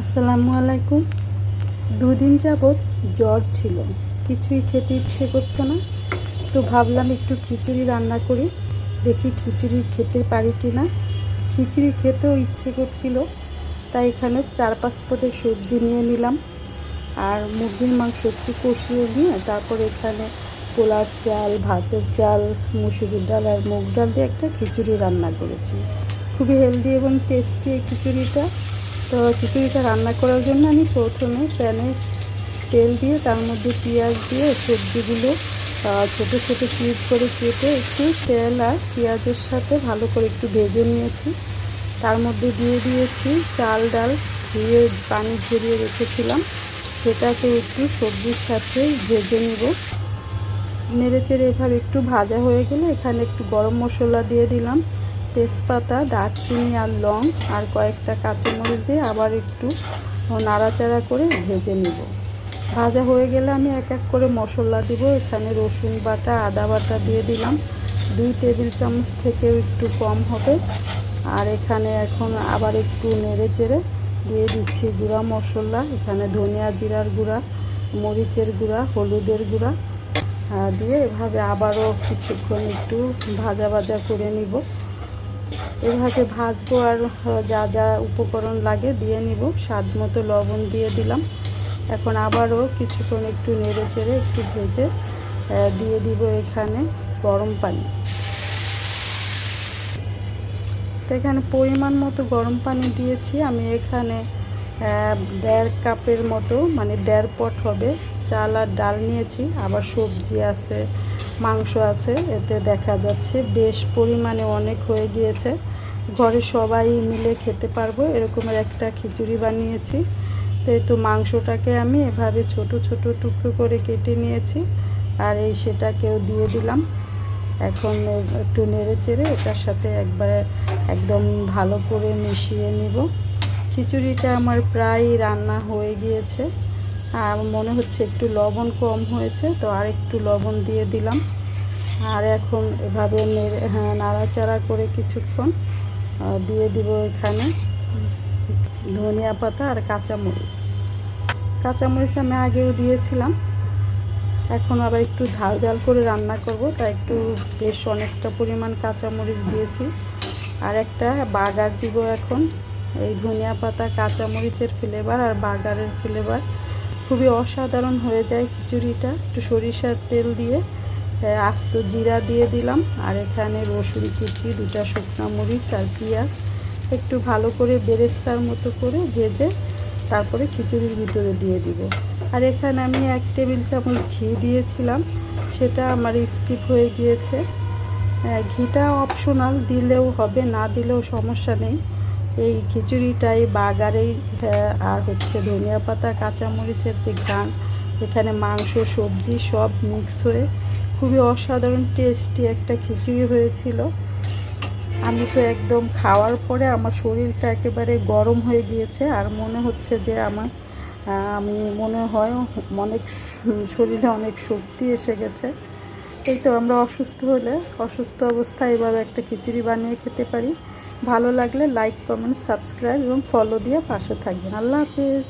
আসসালামু আলাইকুম। দুদিন যাবৎ জ্বর ছিল। কিছুই খেতে ইচ্ছে করছে না। তো ভাবলাম একটু খিচুড়ি রান্না করি। দেখি খিচুড়ি খেতে পারি কি না খিচুড়ি খেতেও ইচ্ছে করছিল। তাই এখানে চার পাঁচ পদের সবজি নিয়ে নিলাম। আর মুরগির মাংস একটু কষিয়ে নিয়ে তারপর এখানে পোলার চাল, ভাতের চাল, মুসুরির ডাল আর মুগ ডাল দিয়ে একটা খিচুড়ি রান্না করেছি। খুবই হেলদি এবং টেস্টি এই খিচুড়িটা। তো খিচুড়িটা রান্না করার জন্য আমি প্রথমে প্যানে তেল দিয়ে, তার মধ্যে পেঁয়াজ দিয়ে, সবজিগুলো ছোটো ছোটো কিউব করে কেটে একটু তেল আর পেঁয়াজের সাথে ভালো করে একটু ভেজে নিয়েছি। তার মধ্যে দিয়ে দিয়েছি চাল, ডাল ধুয়ে পানি ঝরিয়ে রেখেছিলাম। সেটাকে একটু সবজির সাথে ভেজে নিব। নেড়েচেড়ে এভাবে একটু ভাজা হয়ে গেলে এখানে একটু গরম মশলা দিয়ে দিলাম। তেজপাতা, দারচিনি আর লং আর কয়েকটা কাঁচামরিচ দিয়ে আবার একটু নাড়াচাড়া করে ভেজে নিব। ভাজা হয়ে গেলে আমি এক এক করে মশলা দিব। এখানে রসুন বাটা, আদা বাটা দিয়ে দিলাম। দুই টেবিল চামচ থেকেও একটু কম হবে। আর এখানে এখন আবার একটু নেড়ে চেড়ে দিয়ে দিচ্ছি গুঁড়া মশলা। এখানে ধনিয়া জিরার গুঁড়া, মরিচের গুঁড়া, হলুদের গুঁড়া দিয়ে এভাবে আবারও কিছুক্ষণ একটু ভাজা ভাজা করে নিব। এভাবে ভাজবো আর যা যা উপকরণ লাগে দিয়ে নিব। স্বাদ মতো লবণ দিয়ে দিলাম। এখন আবারও কিছুক্ষণ একটু নেড়ে চেড়ে একটু ভেজে দিয়ে দিব এখানে গরম পানি। তো এখানে পরিমাণ মতো গরম পানি দিয়েছি। আমি এখানে দেড় কাপের মতো মানে দেড় পট হবে চাল আর ডাল নিয়েছি। আবার সবজি আছে, মাংস আছে, এতে দেখা যাচ্ছে বেশ পরিমাণে অনেক হয়ে গিয়েছে। ঘরে সবাই মিলে খেতে পারব, এরকমের একটা খিচুড়ি বানিয়েছি। তো মাংসটাকে আমি এভাবে ছোট ছোট টুকরো করে কেটে নিয়েছি আর এই সেটাকেও দিয়ে দিলাম। এখন একটু নেড়ে চেড়ে এটার সাথে একবারে একদম ভালো করে মিশিয়ে নিব। খিচুড়িটা আমার প্রায় রান্না হয়ে গিয়েছে। আর মনে হচ্ছে একটু লবণ কম হয়েছে, তো আর একটু লবণ দিয়ে দিলাম। আর এখন এভাবে নেড়ে হ্যাঁ নাড়াচাড়া করে কিছুক্ষণ দিয়ে দিব এখানে ধনিয়া পাতা আর কাঁচামরিচ। কাঁচামরিচ আমি আগেও দিয়েছিলাম। এখন আবার একটু ঝাল ঝাল করে রান্না করব, তাই একটু বেশ অনেকটা পরিমাণ কাঁচামরিচ দিয়েছি। আর একটা বাগার দিব এখন, এই ধনিয়া পাতা, কাঁচামরিচের ফ্লেভার আর বাগারের ফ্লেভার খুবই অসাধারণ হয়ে যায় খিচুড়িটা, একটু সরিষার তেল দিয়ে। আস্ত জিরা দিয়ে দিলাম। আর এখানে রসুন কুচি দুটা শুকনো মরিচ আর পেঁয়াজ। একটু ভালো করে বেরেস্তার মতো করে ভেজে তারপরে খিচুড়ির ভিতরে দিয়ে দিব। আর এখানে আমি এক টেবিল চামচ ঘি দিয়েছিলাম। সেটা আমার স্কিপ হয়ে গিয়েছে। আহ, ঘিটা অপশনাল দিলেও হবে না দিলেও সমস্যা নেই। এই খিচুড়িটাই বাগারেই আহ, আর হচ্ছে ধনিয়া পাতা কাঁচামরিচের যে ঘ্রাণ এখানে মাংস সবজি সব মিক্স হয়ে খুবই অসাধারণ টেস্টি একটা খিচুড়ি হয়েছিল। আমি তো একদম খাওয়ার পরে আমার শরীরটা একেবারে গরম হয়ে গিয়েছে আর মনে হচ্ছে যে আমার আমি মনে হয় অনেক শরীরে অনেক শক্তি এসে গেছে। এই তো আমরা অসুস্থ হলে, অসুস্থ অবস্থায় এভাবে একটা খিচুড়ি বানিয়ে খেতে পারি। ভালো লাগলে লাইক কমেন্ট সাবস্ক্রাইব এবং ফলো দিয়ে পাশে থাকবেন। আল্লাহ হাফিজ।